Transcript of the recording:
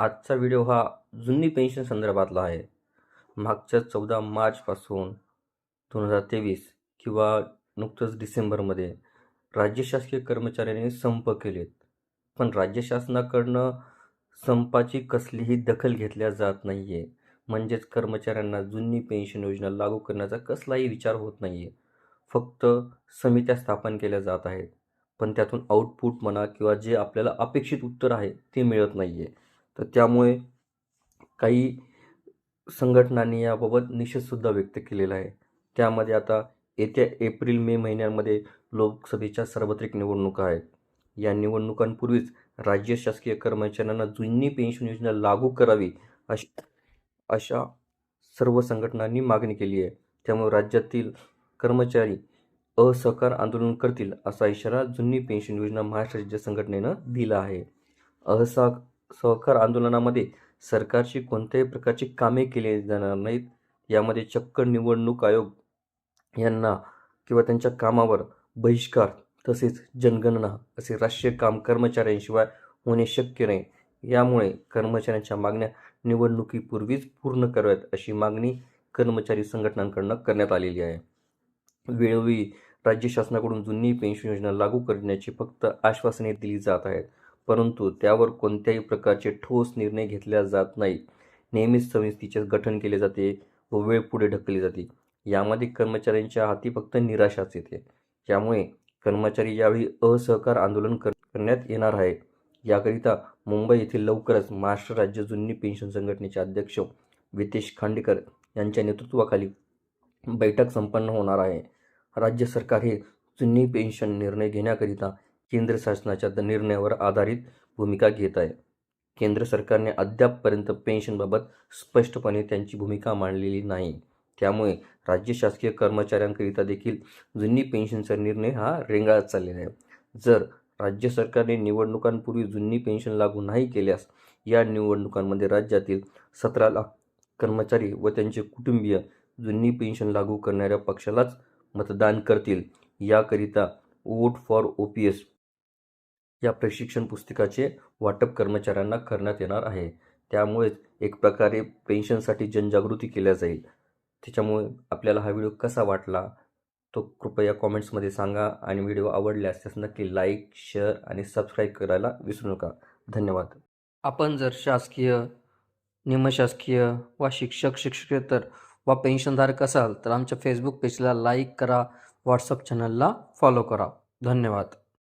आजचा व्हिडिओ हा जुनी पेन्शन संदर्भातला आहे. मागच्या चौदा मार्चपासून दोन हजार तेवीस किंवा नुकतंच डिसेंबरमध्ये राज्य शासकीय कर्मचाऱ्यांनी संप केलेत. पण राज्य शासनाकडनं संपाची कसलीही दखल घेतल्या जात नाही आहे म्हणजेच कर्मचाऱ्यांना जुनी पेन्शन योजना लागू करण्याचा कसलाही विचार होत नाही आहे फक्त समित्या स्थापन केल्या जात आहेत. पण त्यातून आउटपुट म्हणा किंवा जे आपल्याला अपेक्षित उत्तर आहे ते मिळत नाही आहे तर त्यामुळे काही संघटनांनी याबाबत निषेधसुद्धा व्यक्त केलेला आहे. त्यामध्ये आता येत्या एप्रिल मे महिन्यांमध्ये लोकसभेच्या सार्वत्रिक निवडणुका आहेत. या निवडणुकांपूर्वीच राज्य शासकीय कर्मचाऱ्यांना जुनी पेन्शन योजना लागू करावी अश अशा सर्व संघटनांनी मागणी केली आहे. त्यामुळे राज्यातील कर्मचारी असहकार आंदोलन करतील असा इशारा जुनी पेन्शन योजना महाराष्ट्र राज्य संघटनेनं दिला आहे. असह सहकार आंदोलनामध्ये सरकारची कोणत्याही प्रकारची कामे केली जाणार नाहीत. यामध्ये चक्क निवडणूक आयोग यांना किंवा त्यांच्या कामावर बहिष्कार तसेच जनगणना असे राष्ट्रीय काम कर्मचाऱ्यांशिवाय होणे शक्य नाही. यामुळे कर्मचाऱ्यांच्या मागण्या निवडणुकीपूर्वीच पूर्ण कराव्यात अशी मागणी कर्मचारी संघटनांकडून करण्यात आलेली आहे. वेळोवेळी राज्य शासनाकडून जुनी पेन्शन योजना लागू करण्याची फक्त आश्वासने दिली जात आहेत. परंतु त्यावर कोणत्याही प्रकारचे ठोस निर्णय घेतल्या जात नाही नेहमीच समितीचे गठन केले जाते व वेळ पुढे ढकलली जाते. यामध्ये कर्मचाऱ्यांच्या हाती फक्त निराशाच येते. त्यामुळे कर्मचारी यावेळी असहकार आंदोलन कर करण्यात येणार आहे. याकरिता मुंबई येथील लवकरच महाराष्ट्र राज्य जुनी पेन्शन संघटनेचे अध्यक्ष वितेश खांडेकर यांच्या नेतृत्वाखाली बैठक संपन्न होणार आहे. राज्य सरकार हे जुनी पेन्शन निर्णय घेण्याकरिता केंद्र शासनाच्या निर्णयावर आधारित भूमिका घेत आहे. केंद्र सरकारने अद्यापपर्यंत पेन्शनबाबत स्पष्टपणे त्यांची भूमिका मांडलेली नाही. त्यामुळे राज्य शासकीय कर्मचाऱ्यांकरिता देखील जुनी पेन्शनचा निर्णय हा रेंगाळत चाललेला आहे. जर राज्य सरकारने निवडणुकांपूर्वी जुनी पेन्शन लागू नाही केल्यास या निवडणुकांमध्ये राज्यातील सतरा लाख कर्मचारी व त्यांचे कुटुंबीय जुनी पेन्शन लागू करणाऱ्या पक्षालाच मतदान करतील. याकरिता vote for O P S या प्रशिक्षण पुस्तिकाचे वाटप कर्मचाऱ्यांना करण्यात येणार आहे. त्यामुळेच एक प्रकारे पेन्शनसाठी जनजागृती केल्या जाईल. त्याच्यामुळे आपल्याला हा व्हिडिओ कसा वाटला तो कृपया कॉमेंट्समध्ये सांगा आणि व्हिडिओ आवडल्यास त्यास नक्की लाईक शेअर आणि सबस्क्राईब करायला विसरू नका. धन्यवाद. आपण जर शासकीय निमशासकीय वा शिक्षक शिक्षकेतर वा पेन्शनधारक असाल तर आमच्या फेसबुक पेजला लाईक करा व्हॉट्सअप चॅनलला फॉलो करा. धन्यवाद.